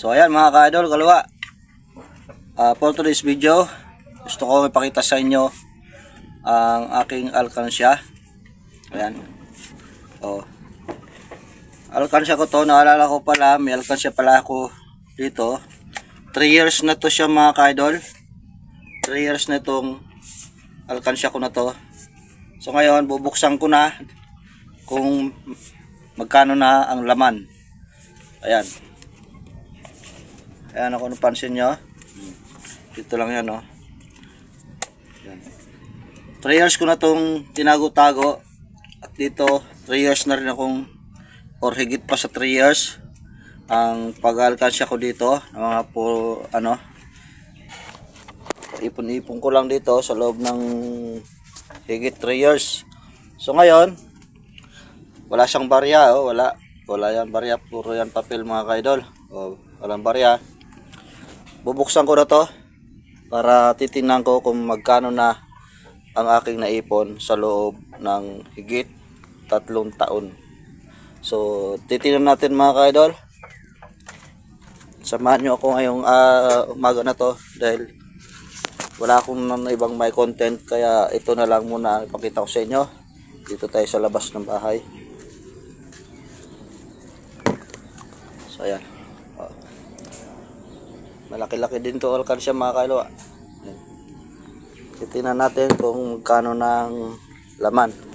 So ayan mga ka-idol, kalwa. Ah, for today's video, gusto ko ipakita sa inyo ang aking alkansya. Ayan. Oh. Alkansya ko to, naalala ko pala, may alkansya pala ako dito. 3 years na to siya mga ka-idol. 3 years na itong alkansya ko na to. So ngayon, bubuksan ko na kung magkano na ang laman. Ayan. Ayan ako napansin nyo. Dito lang yan, oh. Ayan. 3 years ko na tong tinago-tago. At dito, 3 years na rin akong or higit pa sa 3 years ang pag-alkansya ko dito ng mga po ano ipon-ipon ko lang dito sa loob ng higit 3 years so ngayon wala siyang barya oh, wala wala yan barya puro yan papel mga kaidol oh, walang barya bubuksan ko na to para titingnan ko kung magkano na ang aking naipon sa loob ng higit tatlong taon. So titingnan natin mga kaidol. Samahan nyo ako ngayong ah, umaga na to dahil wala akong ibang may content kaya ito na lang muna ipakita ko sa inyo. Dito tayo sa labas ng bahay. So ayan. Malaki-laki din to alkansya mga kailo. Ayan. titingnan natin kung magkano ng laman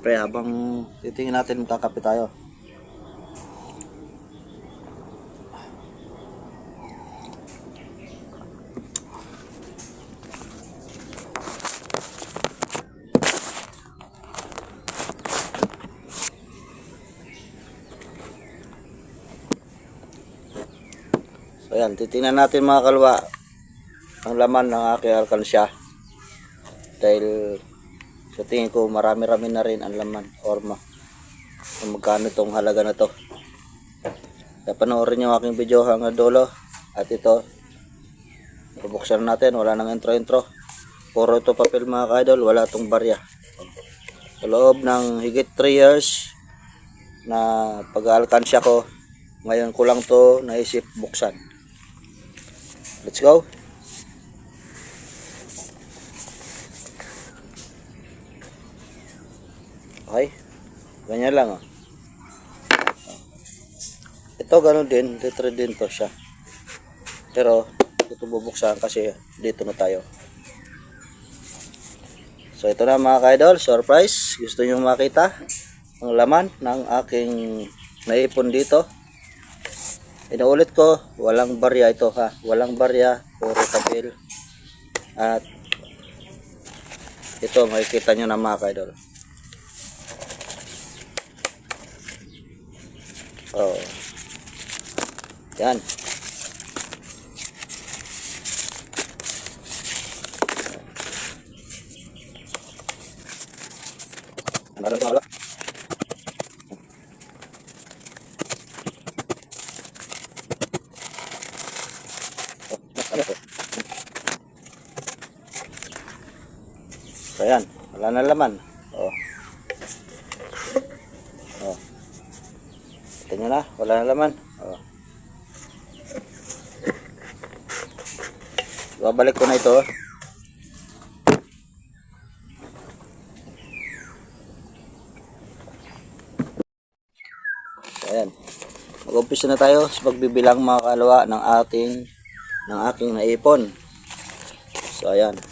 Siyempre, habang titingin natin, kakape tayo. So yan, titingnan natin mga kalwa ang laman ng aking alkansya. Dahil sa tingin ko marami-rami na rin ang laman or ma kung magkano itong halaga na to. Kaya panoorin yung aking video hanggang dulo. At ito, bubuksan natin, wala nang intro-intro. Puro ito papel mga ka-idol, wala itong barya. Sa loob ng higit 3 years na pag-alkansya ko, ngayon ko lang to naisip buksan. Let's go! Okay. Ganyan lang oh. Ito ganun din, litre din to siya. Pero ito bubuksan kasi dito na tayo. So ito na mga ka-idol, surprise. Gusto niyo makita ang laman ng aking naipon dito. Inuulit ko, walang barya ito ha. Walang barya, puro papel. At ito makikita nyo na mga ka-idol. Oh. Yan. Ano ba So yan, wala na laman. Oh. Oh. Tingnan na, wala na laman. Oh. Babalik ko na ito. Ayan. Mag-umpisa na tayo sa pagbibilang mga kalwa ng ating ng aking naipon. So ayan.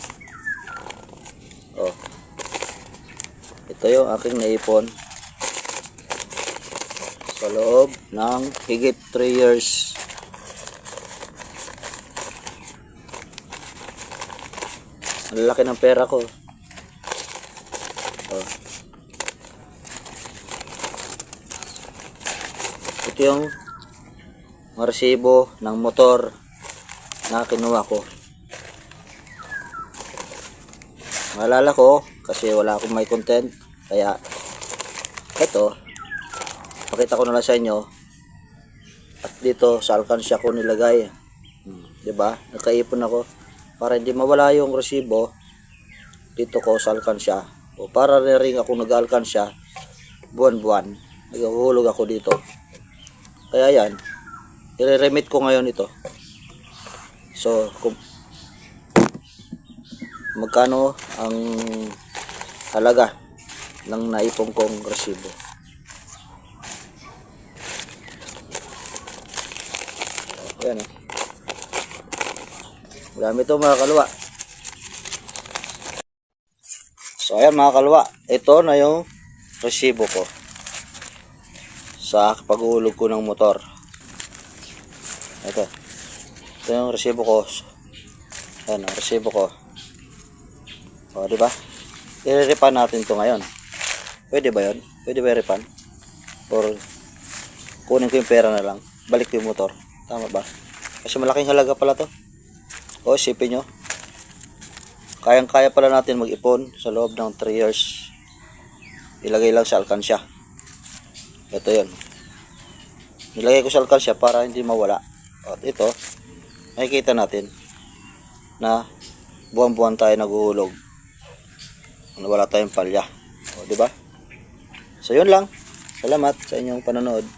Ito yung aking naipon sa loob ng higit 3 years. Ang laki ng pera ko. Oh. Ito yung maresibo ng motor na kinuha ko. Maalala ko kasi wala akong may content kaya ito pakita ko na lang sa inyo at dito sa alkansya ko nilagay hmm, 'di ba nakaipon ako para hindi mawala yung resibo dito ko sa alkansya O para na rin ako nag-alkansya buwan-buwan. Naghuhulog ako dito. Kaya yan, i-remit ko ngayon ito. So, kung magkano ang halaga ng naipong kong resibo. Ayan eh. Marami ito mga kalwa. So ayan mga kalwa, ito na yung resibo ko sa pag-uulog ko ng motor. Ito. Ito yung resibo ko. Ayan resibo ko. O, di ba? I-repan natin to ngayon. Pwede ba yun? Pwede ba i-repan? Or kunin ko yung pera na lang. Balik yung motor. Tama ba? Kasi malaking halaga pala to. O, isipin nyo. Kayang-kaya pala natin mag-ipon sa loob ng 3 years. Ilagay lang sa alkansya. Ito yun. Nilagay ko sa alkansya para hindi mawala. At ito, makikita natin na buwan-buwan tayo naguhulog. Wala tayong palya. O, di ba? So, yun lang. Salamat sa inyong panonood.